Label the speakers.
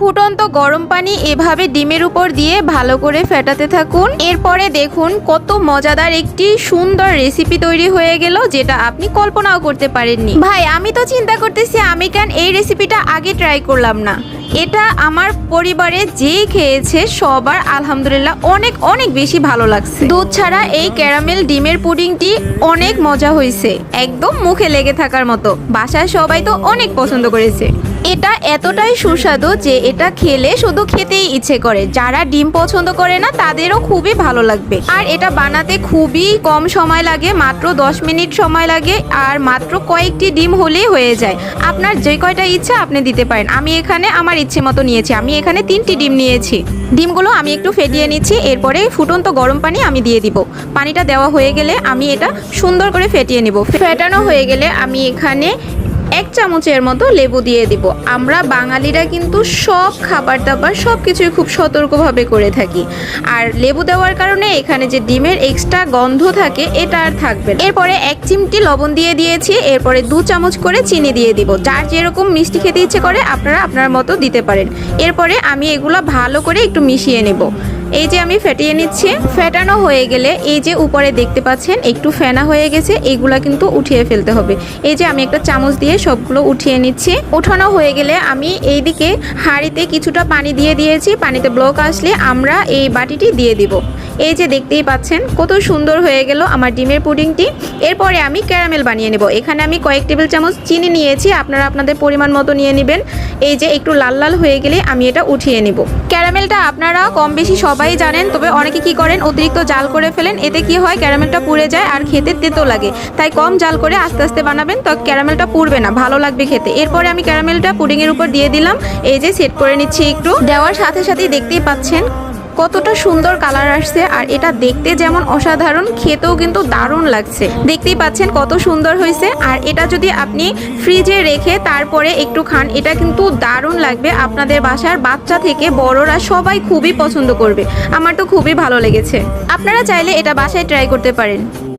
Speaker 1: ফুটন্ত গরম পানি এভাবে ডিমের উপর দিয়ে ভালো করে ফেটাতে থাকুন। এরপরে দেখুন কত মজাদার একটি সুন্দর রেসিপি তৈরি হয়ে গেল, যেটা আপনি কল্পনাও করতে পারেননি। ভাই, আমি তো চিন্তা করতেছি আমি কেন এই রেসিপিটা আগে ট্রাই করলাম না। এটা আমার পরিবারে যেই খেয়েছে সবার আলহামদুলিল্লাহ অনেক অনেক বেশি ভালো লাগছে। দুধ ছাড়া এই ক্যারামেল ডিমের পুডিংটি অনেক মজা হয়েছে একদম মুখে লেগে থাকার মতো। বাসায় সবাই তো অনেক পছন্দ করেছে। এটা এতটাই সুস্বাদু যে এটা খেলে শুধু খেতেই ইচ্ছে করে। যারা ডিম পছন্দ করে না, তাদেরও খুবই ভালো লাগবে। আর এটা বানাতে খুবই কম সময় লাগে, মাত্র 10 মিনিট সময় লাগে, আর মাত্র কয়েকটি ডিম হলেই হয়ে যায়। আপনার যে কয়টা ইচ্ছা আপনি দিতে পারেন। আমি এখানে আমার ইচ্ছে মতো নিয়েছি। আমি এখানে তিনটি ডিম নিয়েছি। ডিমগুলো আমি একটু ফেটিয়ে নিচ্ছি, এরপরে ফুটন্ত গরম পানি আমি দিয়ে দিব। পানিটা দেওয়া হয়ে গেলে আমি এটা সুন্দর করে ফেটিয়ে নেব। ফেটানো হয়ে গেলে আমি এখানে এক চামচের মতো লেবু দিয়ে দিব। আমরা বাঙালিরা কিন্তু সব খাবার দাবার সব কিছুই খুব সতর্কভাবে করে থাকি। আর লেবু দেওয়ার কারণে এখানে যে ডিমের এক্সট্রা গন্ধ থাকে, এটা আর থাকবে। এরপরে এক চিমটি লবণ দিয়ে দিয়েছি। এরপরে দু চামচ করে চিনি দিয়ে দিব। যার যেরকম মিষ্টি খেতে ইচ্ছে করে, আপনারা আপনার মতো দিতে পারেন। এরপরে আমি এগুলো ভালো করে একটু মিশিয়ে নেব। এই যে আমি ফেটিয়ে নিচ্ছি, ফেটানো হয়ে গেলে এই যে উপরে দেখতে পাচ্ছেন, একটু ফেনা হয়ে গেছে, এগুলা কিন্তু উঠিয়ে ফেলতে হবে। এই যে আমি একটা চামচ দিয়ে সবগুলো উঠিয়ে নিচ্ছি। উঠানো হয়ে গেলে আমি এই দিকে হাঁড়িতে কিছুটা পানি দিয়ে দিয়েছি, পানিতে ব্লক আসলে আমরা এই বাটিটি দিয়ে দিব। এই যে দেখতেই পাচ্ছেন, কত সুন্দর হয়ে গেল আমার ডিমের পুডিংটি। এরপরে আমি ক্যারামেল বানিয়ে নেব। এখানে আমি কয়েক টেবিল চামচ চিনি নিয়েছি, আপনারা আপনাদের পরিমাণ মতো নিয়ে নেবেন। এই যে একটু লাল লাল হয়ে গেলে আমি এটা উঠিয়ে নেব। ক্যারামেলটা আপনারা কম বেশি সবাই জানেন, তবে অনেকে কি করেন, অতিরিক্ত জাল করে ফেলেন, এতে কি হয়, ক্যারামেলটা পুড়ে যায় আর খেতে তেতো লাগে। তাই কম জাল করে আস্তে আস্তে বানাবেন, তো ক্যারামেলটা পুড়বে না, ভালো লাগবে খেতে। এরপরে আমি ক্যারামেলটা পুডিংয়ের উপর দিয়ে দিলাম। এই যে সেট করে নিচ্ছি একটু। দেওয়ার সাথে সাথেই দেখতেই পাচ্ছেন কতটা সুন্দর কালার আসছে আর এটা দেখতে যেমন অসাধারণ, খেতেও কিন্তু দারুণ লাগছে। দেখতেই পাচ্ছেন কত সুন্দর হয়েছে আর এটা যদি আপনি ফ্রিজে রেখে তারপরে একটু খান, এটা কিন্তু দারুণ লাগবে। আপনাদের বাসার বাচ্চা থেকে বড়রা সবাই খুবই পছন্দ করবে। আমার তো খুবই ভালো লেগেছে। আপনারা চাইলে এটা বাসায় ট্রাই করতে পারেন।